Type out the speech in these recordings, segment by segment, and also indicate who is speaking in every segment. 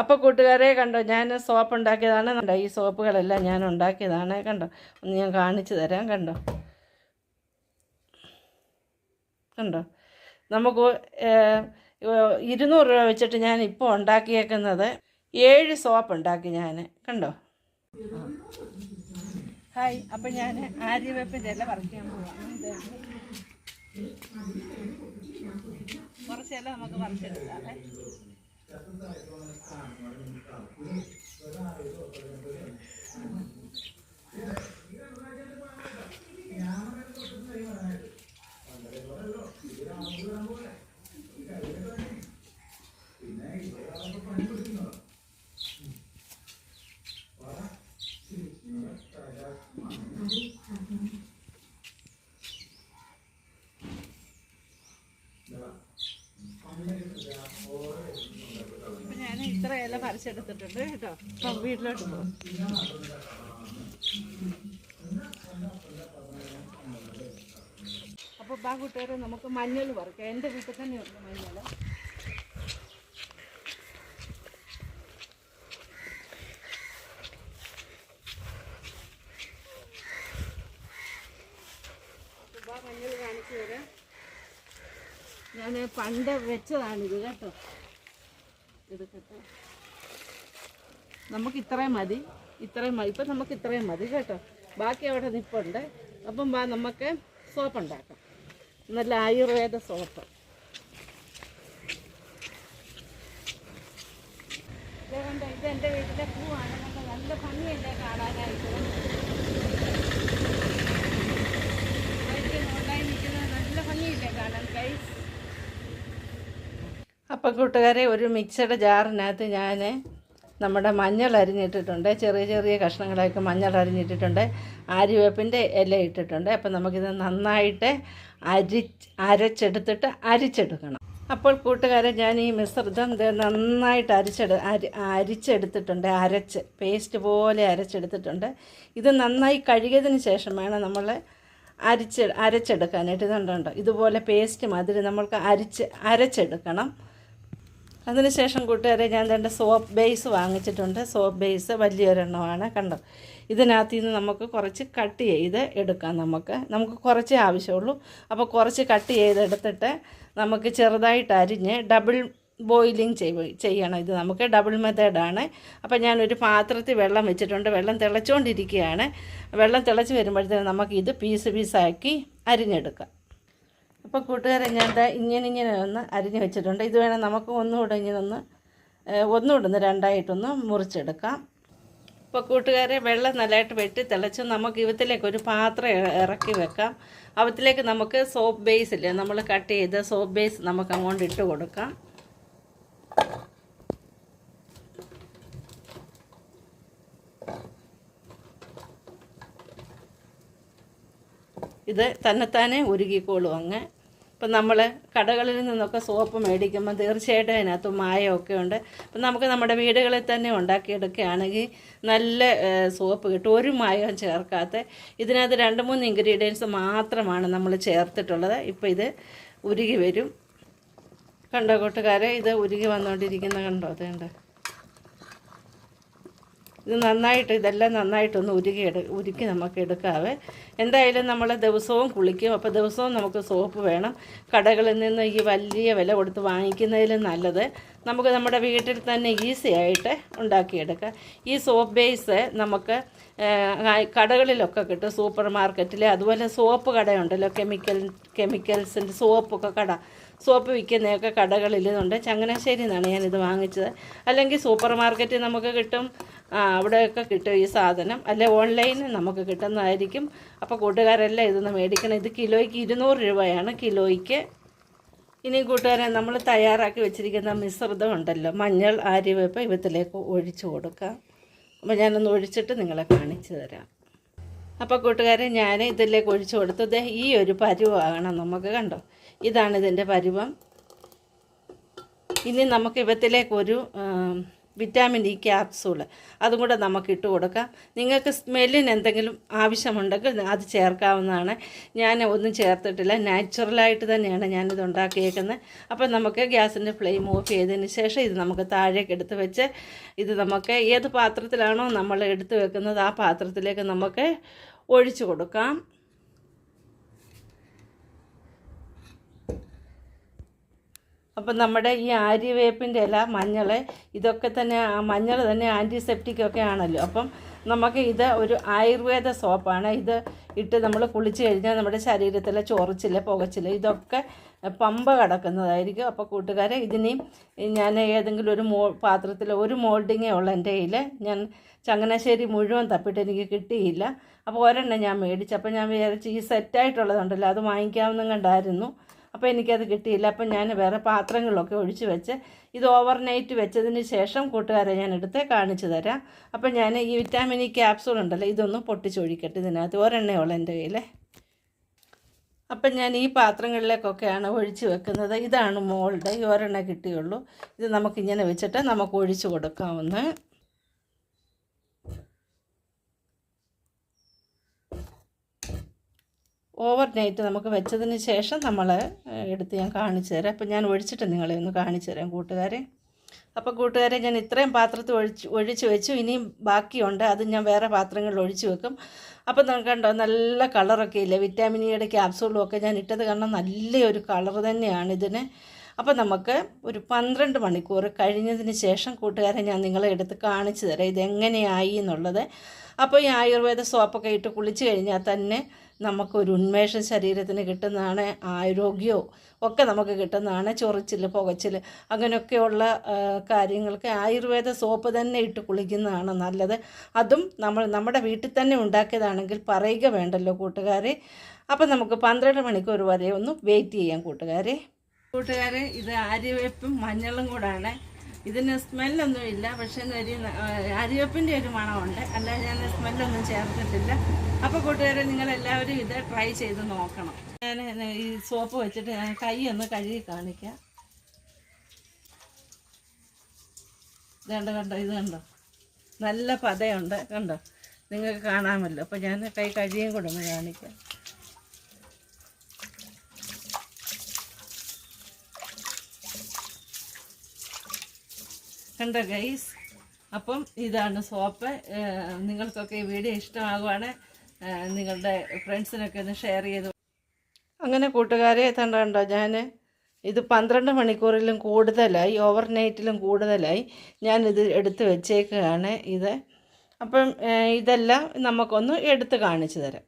Speaker 1: അപ്പോൾ കൂട്ടുകാരെ കണ്ടോ ഞാൻ സോപ്പ് ഉണ്ടാക്കിയതാണ്. കണ്ടോ ഈ സോപ്പുകളെല്ലാം ഞാൻ ഉണ്ടാക്കിയതാണ്. കണ്ടോ ഒന്ന് ഞാൻ കാണിച്ചു തരാം. കണ്ടോ കണ്ടോ നമുക്ക് ഇരുന്നൂറ് രൂപ വെച്ചിട്ട് ഞാൻ ഇപ്പോൾ ഉണ്ടാക്കിയേക്കുന്നത് ഏഴ് സോപ്പ് ഉണ്ടാക്കി ഞാൻ. കണ്ടോ? ഹായ് അപ്പം ഞാൻ ആര്യവേപ്പിന്റെ ഇല പറിക്കാൻ ഇത് കുറച്ച് ഇല നമുക്ക് പറിച്ചെടുക്കാമേ അപ്പം ഞാൻ ഇത്ര ഇല പറിച്ചെടുത്തിട്ടുണ്ട് കേട്ടോ. അപ്പം വീട്ടിലോട്ട് പോകും അപ്പോൾ ബാ കൂട്ടുകാരെ നമുക്ക് മഞ്ഞൾ പറിക്കാം എന്റെ വീട്ടിൽ തന്നെയുണ്ട് മഞ്ഞൾ. മഞ്ഞൾ കാണിച്ചു തരാം. ഞാൻ പണ്ട് വെച്ചതാണിത് കേട്ടോ. എടുക്കട്ടെ. നമുക്ക് ഇത്രയും മതി ഇത്രയും മതി. ഇപ്പം നമുക്ക് ഇത്രയും മതി കേട്ടോ. ബാക്കി അവിടെ നിപ്പുണ്ട്. അപ്പം വാ നമുക്ക് സോപ്പ് ഉണ്ടാക്കാം. നല്ല ആയുർവേദ സോപ്പ്. ഇത് കണ്ടോ ഇത് എന്റെ വീട്ടിലെ പൂവാണ്. നല്ല ഭംഗിയല്ലേ കാണാനായിട്ട്? ഓൺലൈൻ നിൽക്കുന്നത് നല്ല ഭംഗിയില്ലേ കാണാൻ കൈസ് അപ്പോൾ കൂട്ടുകാരെ ഒരു മിക്സഡ് ജാറിനകത്ത് ഞാൻ നമ്മുടെ മഞ്ഞൾ അരിഞ്ഞിട്ടിട്ടുണ്ട്. ചെറിയ ചെറിയ കഷ്ണങ്ങളായിട്ട് മഞ്ഞൾ അരിഞ്ഞിട്ടിട്ടുണ്ട്. ആര്യവേപ്പിന്റെ ഇല ഇട്ടിട്ടുണ്ട്. അപ്പോൾ നമുക്കിത് നന്നായിട്ട് അരി അരച്ചെടുത്തിട്ട് അരിച്ചെടുക്കണം. അപ്പോൾ കൂട്ടുകാരെ ഞാൻ ഈ മിശ്രിതം നന്നായിട്ട് അരിച്ചെടു അരി അരിച്ചെടുത്തിട്ടുണ്ട്. അരച്ച് പേസ്റ്റ് പോലെ അരച്ചെടുത്തിട്ടുണ്ട്. ഇത് നന്നായി കഴുകിയതിന് ശേഷം വേണം നമ്മൾ അരിച്ച് അരച്ചെടുക്കാനായിട്ട്. ഇതുണ്ടോ? ഇതുപോലെ പേസ്റ്റ് മാതിരി നമ്മൾക്ക് അരിച്ച് അരച്ചെടുക്കണം. അതിനുശേഷം കൂട്ടുകാരെ ഞാൻ രണ്ട് സോപ്പ് ബേസ് വാങ്ങിച്ചിട്ടുണ്ട്. സോപ്പ് ബേസ് വലിയൊരെണ്ണമാണ്. കണ്ടോ? ഇതിനകത്ത് നിന്ന് നമുക്ക് കുറച്ച് കട്ട് ചെയ്ത് എടുക്കാം നമുക്ക്. നമുക്ക് കുറച്ചേ ആവശ്യമുള്ളൂ. അപ്പോൾ കുറച്ച് കട്ട് ചെയ്തെടുത്തിട്ട് നമുക്ക് ചെറുതായിട്ട് അരിഞ്ഞ് ഡബിൾ ബോയിലിംഗ് ചെയ്യ ചെയ്യണം. ഇത് നമുക്ക് ഡബിൾ മെത്തേഡാണ്. അപ്പോൾ ഞാനൊരു പാത്രത്തിൽ വെള്ളം വെച്ചിട്ടുണ്ട്. വെള്ളം തിളച്ചുകൊണ്ടിരിക്കുകയാണ് വെള്ളം തിളച്ച് വരുമ്പോഴത്തേനും നമുക്ക് ഇത് പീസ് പീസാക്കി അരിഞ്ഞെടുക്കാം. അപ്പോൾ കൂട്ടുകാരെ ഞാൻ ഇങ്ങനെ ഇങ്ങനെ ഒന്ന് അരിഞ്ഞ് വെച്ചിട്ടുണ്ട്. ഇത് വേണം നമുക്ക് ഒന്നുകൂടെ ഇങ്ങനെ ഒന്ന് ഒന്നുകൂടെ ഒന്ന് രണ്ടായിട്ടൊന്ന് മുറിച്ചെടുക്കാം. അപ്പോൾ കൂട്ടുകാരെ വെള്ളം നല്ലതായിട്ട് വെട്ടി തിളച്ച് നമുക്ക് ഇവത്തിലേക്ക് ഒരു പാത്രം ഇറക്കി വെക്കാം. അവത്തിലേക്ക് നമുക്ക് സോപ്പ് ബേസ് ഇല്ലേ നമ്മൾ കട്ട് ചെയ്ത് സോപ്പ് ബേസ് നമുക്ക് അങ്ങോട്ട് ഇട്ട് കൊടുക്കാം. ഇത് തന്നെത്താനെ ഉരുകിക്കോളും അങ്ങ്. ഇപ്പം നമ്മൾ കടകളിൽ നിന്നൊക്കെ സോപ്പ് മേടിക്കുമ്പോൾ തീർച്ചയായിട്ടും അതിനകത്ത് മായമൊക്കെ ഉണ്ട്. അപ്പം നമുക്ക് നമ്മുടെ വീടുകളിൽ തന്നെ ഉണ്ടാക്കിയെടുക്കുകയാണെങ്കിൽ നല്ല സോപ്പ് കിട്ടും. ഒരു മായവും ചേർക്കാത്ത ഇതിനകത്ത് രണ്ട് മൂന്ന് ഇൻഗ്രീഡിയൻസ് മാത്രമാണ് നമ്മൾ ചേർത്തിട്ടുള്ളത്. ഇപ്പോൾ ഇത് ഉരുകി വരും. കണ്ടോ കൂട്ടുകാരെ? ഇത് ഉരുകി വന്നുകൊണ്ടിരിക്കുന്ന കണ്ടോ? അത് കണ്ടോ ഇത് നന്നായിട്ട് ഇതെല്ലാം നന്നായിട്ടൊന്ന് ഉരുകി എടു ഉരുക്കി നമുക്ക് എടുക്കാവേ. എന്തായാലും നമ്മൾ ദിവസവും കുളിക്കും. അപ്പോൾ ദിവസവും നമുക്ക് സോപ്പ് വേണം. കടകളിൽ നിന്ന് ഈ വലിയ വില കൊടുത്ത് വാങ്ങിക്കുന്നതിലും നല്ലത്. നമുക്ക് നമ്മുടെ വീട്ടിൽ തന്നെ ഈസി ആയിട്ട് ഉണ്ടാക്കിയെടുക്കാം. ഈ സോപ്പ് ബേസ് നമുക്ക് കടകളിലൊക്കെ കിട്ടും സൂപ്പർ മാർക്കറ്റിൽ അതുപോലെ സോപ്പ് കടയുണ്ടല്ലോ കെമിക്കൽ കെമിക്കൽസിന്റെ സോപ്പൊക്കെ കട. സോപ്പ് വിൽക്കുന്നതൊക്കെ കടകളിലുണ്ട്. ചങ്ങനാശ്ശേരി നിന്നാണ് ഞാനിത് വാങ്ങിച്ചത്. അല്ലെങ്കിൽ സൂപ്പർ മാർക്കറ്റിൽ നമുക്ക് കിട്ടും അവിടെയൊക്കെ കിട്ടും ഈ സാധനം. അല്ലെ ഓൺലൈനിൽ നമുക്ക് കിട്ടുന്നതായിരിക്കും. അപ്പോൾ കൂട്ടുകാരെല്ലാം ഇതൊന്ന് മേടിക്കണം. ഇത് കിലോയ്ക്ക് ഇരുന്നൂറ് രൂപയാണ് കിലോയ്ക്ക്. ഇനി കൂട്ടുകാരെ നമ്മൾ തയ്യാറാക്കി വെച്ചിരിക്കുന്ന മിശ്രിതം ഉണ്ടല്ലോ മഞ്ഞൾ ആര്യവേപ്പ് ഇവത്തിലേക്ക് ഒഴിച്ചു കൊടുക്കാം. അപ്പോൾ ഞാനൊന്ന് ഒഴിച്ചിട്ട് നിങ്ങളെ കാണിച്ചു തരാം. അപ്പോൾ കൂട്ടുകാരെ ഞാൻ ഇതിലേക്ക് ഒഴിച്ചു കൊടുത്തത് ഈ ഒരു പരുവാകണം നമുക്ക് കണ്ടോ? ഇതാണ് ഇതിന്റെ പരുവം. ഇനി നമുക്ക് ഇവത്തിലേക്ക് ഒരു ആം, വിറ്റാമിൻ ഇ ക്യാപ്സൂൾ അതും കൂടെ നമുക്ക് ഇട്ട് കൊടുക്കാം. നിങ്ങൾക്ക് സ്മെല്ലിന് എന്തെങ്കിലും ആവശ്യമുണ്ടെങ്കിൽ അത് ചേർക്കാവുന്നതാണ്. ഞാൻ ഒന്നും ചേർത്തിട്ടില്ല. നാച്ചുറലായിട്ട് തന്നെയാണ് ഞാനിത് ഉണ്ടാക്കിയേക്കുന്നത്. അപ്പം നമുക്ക് ഗ്യാസിന്റെ ഫ്ലെയിം ഓഫ് ചെയ്തതിന് ശേഷം ഇത് നമുക്ക് താഴേക്ക് എടുത്ത് വെച്ച് ഇത് നമുക്ക് ഏത് പാത്രത്തിലാണോ നമ്മൾ എടുത്ത് വെക്കുന്നത് ആ പാത്രത്തിലേക്ക് നമുക്ക് ഒഴിച്ചു കൊടുക്കാം. അപ്പം നമ്മുടെ ഈ ആര്യവേപ്പിന്റെ ഇല മഞ്ഞൾ ഇതൊക്കെ തന്നെ ആ മഞ്ഞൾ തന്നെ ആന്റിസെപ്റ്റിക് ഒക്കെ ആണല്ലോ. അപ്പം നമുക്ക് ഇത് ഒരു ആയുർവേദ സോപ്പാണ്. ഇത് ഇട്ട് നമ്മൾ കുളിച്ച് കഴിഞ്ഞാൽ നമ്മുടെ ശരീരത്തിലെ ചൊറിച്ചിൽ പുകച്ചിൽ ഇതൊക്കെ പമ്പ കിടക്കുന്നതായിരിക്കും. അപ്പോൾ കൂട്ടുകാരെ ഇതിനെയും ഞാൻ ഏതെങ്കിലും ഒരു മോ പാത്രത്തിൽ ഒരു മോൾഡിങ്ങേ ഉള്ള എന്റെ കയ്യിൽ ഞാൻ ചങ്ങനാശ്ശേരി മുഴുവൻ തപ്പിട്ട് എനിക്ക് കിട്ടിയില്ല. അപ്പോൾ ഒരെണ്ണം ഞാൻ മേടിച്ചു. അപ്പോൾ ഞാൻ വിചാരിച്ചു ഈ സെറ്റായിട്ടുള്ളതുണ്ടല്ലോ അത് വാങ്ങിക്കാമെന്നും കണ്ടായിരുന്നു. അപ്പോൾ എനിക്കത് കിട്ടിയില്ല. അപ്പം ഞാൻ വേറെ പാത്രങ്ങളൊക്കെ ഒഴിച്ച് വെച്ച് ഇത് ഓവർനൈറ്റ് വെച്ചതിന് ശേഷം കൂട്ടുകാരെ ഞാൻ എടുത്ത് കാണിച്ചു തരാം. അപ്പം ഞാൻ ഈ വിറ്റാമിൻ ഇ ക്യാപ്സൂൾ ഉണ്ടല്ലോ ഇതൊന്ന് പൊട്ടിച്ചൊഴിക്കട്ടെ ഇതിനകത്ത്. ഒരെണ്ണയുള്ളൂ എന്റെ കയ്യിൽ അപ്പം ഞാൻ ഈ പാത്രങ്ങളിലേക്കൊക്കെയാണ് ഒഴിച്ച് വെക്കുന്നത്. ഇതാണ് മോളുടെ ഈ ഒരെണ്ണ കിട്ടിയുള്ളൂ. ഇത് നമുക്കിങ്ങനെ വെച്ചിട്ട് നമുക്ക് ഒഴിച്ച് കൊടുക്കാവുന്ന. ഓവർ നൈറ്റ് നമുക്ക് വെച്ചതിന് ശേഷം നമ്മൾ എടുത്ത് ഞാൻ കാണിച്ചു തരാം. അപ്പം ഞാൻ ഒഴിച്ചിട്ട് നിങ്ങളെ ഒന്ന് കാണിച്ചു തരാം കൂട്ടുകാരെ. അപ്പോൾ കൂട്ടുകാരെ ഞാൻ ഇത്രയും പാത്രത്തിൽ ഒഴിച്ച് ഒഴിച്ച് വെച്ചു. ഇനിയും ബാക്കിയുണ്ട്. അത് ഞാൻ വേറെ പാത്രങ്ങളിൽ ഒഴിച്ച് വെക്കും. അപ്പം നമുക്ക് കണ്ടോ നല്ല കളറൊക്കെ ഇല്ലേ? വിറ്റാമിൻ ഇയുടെ ക്യാപ്സൂളും ഒക്കെ ഞാൻ ഇട്ടത് കാരണം നല്ലൊരു കളർ തന്നെയാണ് ഇതിന്. അപ്പോൾ നമുക്ക് ഒരു പന്ത്രണ്ട് മണിക്കൂർ കഴിഞ്ഞതിന് ശേഷം കൂട്ടുകാരെ ഞാൻ നിങ്ങളെ എടുത്ത് കാണിച്ചു തരാം. ഇതെങ്ങനെയായി എന്നുള്ളത്. അപ്പോൾ ഈ ആയുർവേദ സോപ്പൊക്കെ ഇട്ട് കുളിച്ച് കഴിഞ്ഞാൽ തന്നെ നമുക്കൊരു ഉന്മേഷം ശരീരത്തിന് കിട്ടുന്നതാണ് ആരോഗ്യവും ഒക്കെ നമുക്ക് കിട്ടുന്നതാണ് ചൊറിച്ചിൽ പുകച്ചിൽ അങ്ങനെയൊക്കെയുള്ള കാര്യങ്ങൾക്ക് ആയുർവേദ സോപ്പ് തന്നെ ഇട്ട് കുളിക്കുന്നതാണ് നല്ലത്. അതും നമ്മൾ നമ്മുടെ വീട്ടിൽ തന്നെ ഉണ്ടാക്കിയതാണെങ്കിൽ പറയുക വേണ്ടല്ലോ കൂട്ടുകാരെ. അപ്പം നമുക്ക് പന്ത്രണ്ട് മണിക്കൂർ വരെ ഒന്ന് വെയിറ്റ് ചെയ്യാം കൂട്ടുകാരെ. കൂട്ടുകാരെ ഇത് ആര്യവേപ്പും മഞ്ഞളും കൂടാണ്. ഇതിന് സ്മെല്ലൊന്നും ഇല്ല പക്ഷെ ഒരു ആര്യവേപ്പിന്റെ ഒരു മണമുണ്ട്. അല്ലാതെ ഞാൻ സ്മെല്ലൊന്നും ചേർത്തിട്ടില്ല. അപ്പോൾ കൂട്ടുകാരെ നിങ്ങളെല്ലാവരും ഇത് ട്രൈ ചെയ്ത് നോക്കണം. ഞാൻ ഈ സോപ്പ് വെച്ചിട്ട് ഞാൻ കൈ ഒന്ന് കഴുകി കാണിക്കാം. കണ്ടോ കണ്ടോ ഇത് കണ്ടോ? നല്ല പതയുണ്ട് കണ്ടോ? നിങ്ങൾക്ക് കാണാമല്ലോ. അപ്പോൾ ഞാൻ കൈ കഴുകിയും കൂടെ ഒന്ന് കാണിക്കാം. കണ്ടോ ഗൈസ് അപ്പം ഇതാണ് സോപ്പ് നിങ്ങൾക്കൊക്കെ ഈ വീഡിയോ ഇഷ്ടമാകുവാണ്. നിങ്ങളുടെ ഫ്രണ്ട്സിനൊക്കെ ഒന്ന് ഷെയർ ചെയ്ത് അങ്ങനെ കൂട്ടുകാരെ കണ്ടോ കണ്ടോ ഞാൻ ഇത് പന്ത്രണ്ട് മണിക്കൂറിലും കൂടുതലായി ഓവർ നൈറ്റിലും കൂടുതലായി ഞാനിത് എടുത്ത് വെച്ചേക്കുകയാണ് ഇത്. അപ്പം ഇതെല്ലാം നമുക്കൊന്ന് എടുത്ത് കാണിച്ചു തരാം.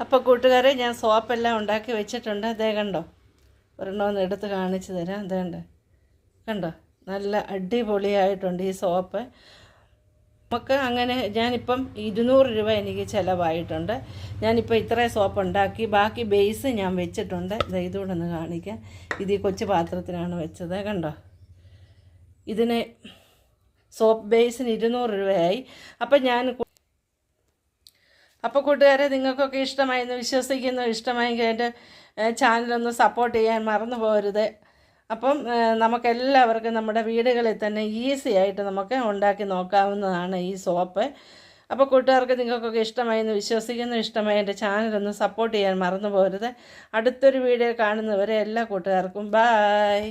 Speaker 1: അപ്പോൾ കൂട്ടുകാരെ ഞാൻ സോപ്പെല്ലാം ഉണ്ടാക്കി വെച്ചിട്ടുണ്ട്. അതേ കണ്ടോ? ഒരെണ്ണം ഒന്ന് എടുത്ത് കാണിച്ചു തരാം. അതേ കണ്ടോ? കണ്ടോ? നല്ല അടിപൊളിയായിട്ടുണ്ട് ഈ സോപ്പ്. നമുക്ക് അങ്ങനെ ഞാനിപ്പം ഇരുന്നൂറ് രൂപ എനിക്ക് ചിലവായിട്ടുണ്ട്. ഞാനിപ്പോൾ ഇത്രയും സോപ്പ് ഉണ്ടാക്കി ബാക്കി ബേസ് ഞാൻ വെച്ചിട്ടുണ്ട്. ഇതുകൂടെ ഒന്ന് കാണിക്കാം. ഇത് ഈ കൊച്ചു പാത്രത്തിനാണ് വെച്ചത്. കണ്ടോ? ഇതിന് സോപ്പ് ബേസിന് ഇരുന്നൂറ് രൂപയായി. അപ്പം ഞാൻ അപ്പോൾ കൂട്ടുകാരെ നിങ്ങൾക്കൊക്കെ ഇഷ്ടമായി എന്ന് വിശ്വസിക്കുന്നു. ഇഷ്ടമായെങ്കിൽ എന്റെ ചാനലൊന്ന് സപ്പോർട്ട് ചെയ്യാൻ മറന്നു പോകരുത് അപ്പം നമുക്കെല്ലാവർക്കും നമ്മുടെ വീടുകളിൽ തന്നെ ഈസി ആയിട്ട് നമുക്ക് ഉണ്ടാക്കി നോക്കാവുന്നതാണ് ഈ സോപ്പ്. അപ്പോൾ കൂട്ടുകാർക്ക് നിങ്ങൾക്കൊക്കെ ഇഷ്ടമായി എന്ന് വിശ്വസിക്കുന്നു. ഇഷ്ടമായി എന്റെ ചാനലൊന്ന് സപ്പോർട്ട് ചെയ്യാൻ മറന്നു പോരുത് അടുത്തൊരു വീഡിയോ കാണുന്നവരെ എല്ലാ കൂട്ടുകാർക്കും ബായ്.